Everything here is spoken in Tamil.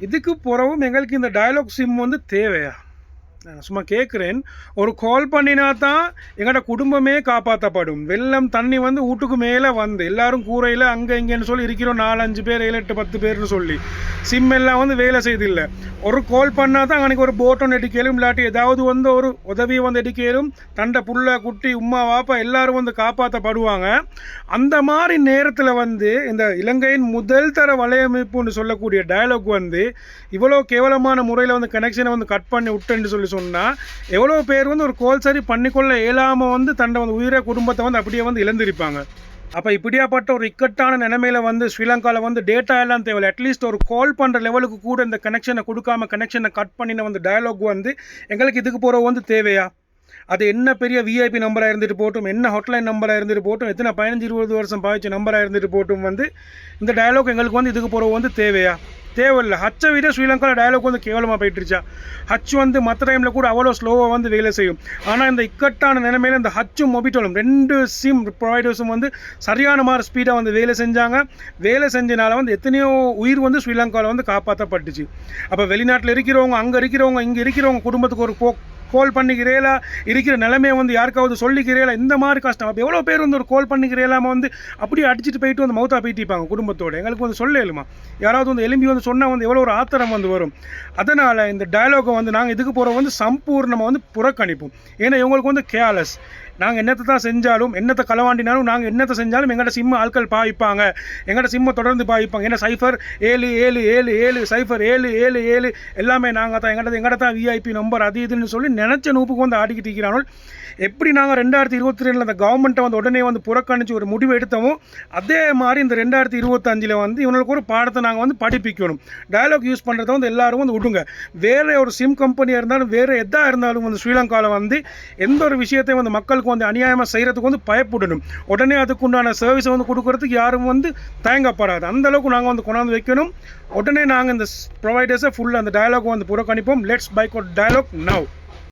இதுக்கு பிறவும் எங்களுக்கு இந்த டயலாக் சிம் வந்து தேவையா? நான் சும்மா கேட்குறேன் ஒரு கால் பண்ணினா தான் எங்களோட குடும்பமே காப்பாற்றப்படும் வெள்ளம் தண்ணி வந்து வீட்டுக்கு மேலே வந்து எல்லாரும் கூரையில் அங்கே இங்கேன்னு சொல்லி இருக்கிறோம். நாலஞ்சு பேர் ஏழு எட்டு பத்து பேர்னு சொல்லி. சிம் எல்லாம் வந்து வேலை செய்தில்லை. ஒரு கால் பண்ணால் தான் அன்றைக்கி ஒரு போட் ஒன்று எடுக்கலும் இல்லாட்டி ஏதாவது வந்து ஒரு உதவியை வந்து எடுக்கலும் தண்டை புள்ள குட்டி உம்மா வாப்பா எல்லாரும் வந்து காப்பாற்றப்படுவாங்க அந்த மாதிரி நேரத்தில் வந்து இந்த இலங்கையின் முதல் தர வலையமைப்புன்னு சொல்லக்கூடிய டயலாக் வந்து இவ்வளோ கேவலமான முறையில் வந்து கனெக்ஷனை வந்து கட் பண்ணி விட்டுன்னு சொல்லி சொன்னால் எவ்வளோ பேர் வந்து ஒரு கோல் சரி பண்ணிக்கொள்ள இயலாமல் வந்து தண்டை வந்து உயிரை குடும்பத்தை வந்து அப்படியே வந்து இழந்திருப்பாங்க. அப்போ இப்படியாப்பட்ட ஒரு இக்கட்டான நிலைமையில வந்து ஸ்ரீலங்காவில் வந்து டேட்டா எல்லாம் தேவையில்லை. அட்லீஸ்ட் ஒரு கால் பண்ணுற லெவலுக்கு கூட இந்த கனெக்ஷனை கொடுக்காம கனெக்ஷனை கட் பண்ணின வந்து டயலாக் வந்து எங்களுக்கு இதுக்கு போகிற வந்து தேவையா? அது என்ன பெரிய விஐபி நம்பராக இருந்துட்டு போட்டும் என்ன ஹாட்லைன் நம்பராக இருந்துட்டு போட்டும் எத்தனை பதினஞ்சு இருபது வருஷம் பாய்ச்ச நம்பராக இருந்துட்டு போட்டும் வந்து இந்த டயலாக் எங்களுக்கு வந்து இதுக்கு போகிற வந்து தேவையா? தேவையில்லை. ஹச்சை விட ஸ்ரீலங்காவில் டயலாக் வந்து கேவலமாக போயிட்டுருச்சா? ஹச் வந்து மற்ற டைமில் கூட அவ்வளோ ஸ்லோவாக வந்து வேலை செய்யும். ஆனால் இந்த இக்கட்டான நிலைமையில் இந்த ஹச்சும் மொபிட்டோலும் ரெண்டு சிம் ப்ரொவைடர்ஸும் வந்து சரியான மாதிரி ஸ்பீடாக வந்து வேலை செஞ்சாங்க. வேலை செஞ்சனால வந்து எத்தனையோ உயிர் வந்து ஸ்ரீலங்காவில் வந்து காப்பாற்றப்பட்டுச்சு அப்போ வெளிநாட்டில் இருக்கிறவங்க அங்கே இருக்கிறவங்க இங்கே இருக்கிறவங்க குடும்பத்துக்கு ஒரு போ கால் பண்ணிக்கிறேலா இருக்கிற நிலைமையை வந்து யாருக்காவது சொல்லிக்கிறேலா? இந்த மாதிரி கஷ்டம். அப்போ எவ்வளோ பேர் வந்து ஒரு கால் பண்ணிக்கிறேலாம வந்து அப்படியே அடிச்சுட்டு போயிட்டு வந்து மௌத்தா போயிட்டிப்பாங்க குடும்பத்தோடு. எங்களுக்கு வந்து சொல்லலுமா? யாராவது வந்து எலும்பி வந்து சொன்னால் வந்து எவ்வளோ ஒரு ஆத்திரம் வந்து வரும். அதனால் இந்த டயலாகை வந்து நாங்கள் இதுக்கு போகிற வந்து சம்பூர்ணமாக வந்து புறக்கணிப்போம். ஏன்னா இவங்களுக்கு வந்து கேர்லெஸ் நாங்கள் என்னத்தை தான் செஞ்சாலும் என்னத்தை களவாண்டினாலும் நாங்கள் என்னத்தை செஞ்சாலும் எங்கள்கிட்ட சிம்ம ஆட்கள் பாய்ப்பாங்க எங்கள்கிட்ட சிம்ம தொடர்ந்து பாய்ப்பாங்க ஏன்னா சைஃபர் ஏழு ஏழு ஏழு ஏழு சைஃபர் ஏழு ஏழு ஏழு. எல்லாமே நாங்கள் தான். எங்கள்கிட்ட எங்கள்கிட்ட தான் விஐபி நம்பர் அது இதுன்னு சொல்லி நினச்ச நூப்புக்கு வந்து ஆடிக்கிட்டு இருக்கிறானோ? எப்படி நாங்கள் ரெண்டாயிரத்தி இருபத்தி ரெண்டில் அந்த கவர்மெண்ட்டை வந்து உடனே வந்து புறக்கணிச்சு ஒரு முடிவு எடுத்தோமோ அதே மாதிரி இந்த ரெண்டாயிரத்தி இருபத்தஞ்சில் வந்து இவங்களுக்கு ஒரு பாடத்தை நாங்கள் வந்து படிப்பிக்கணும். டயலாக் யூஸ் பண்ணுறத வந்து எல்லோரும் வந்து விடுங்க. வேறு ஒரு சிம் கம்பெனியாக இருந்தாலும் வேறு எதாக இருந்தாலும் வந்து ஸ்ரீலங்காவில் வந்து எந்த ஒரு விஷயத்தையும் வந்து மக்களுக்கு வந்து அநியாயமாக செய்கிறதுக்கு வந்து பயப்படணும். உடனே அதுக்குண்டான சர்வீஸை வந்து கொடுக்கறதுக்கு யாரும் வந்து தயங்கப்படாது. அந்த அளவுக்கு நாங்கள் வந்து கொண்டாந்து வைக்கணும். உடனே நாங்கள் இந்த ப்ரொவைடர்ஸை ஃபுல்லாக அந்த டயலாக் வந்து புறக்கணிப்போம். Let's boycott dialogue now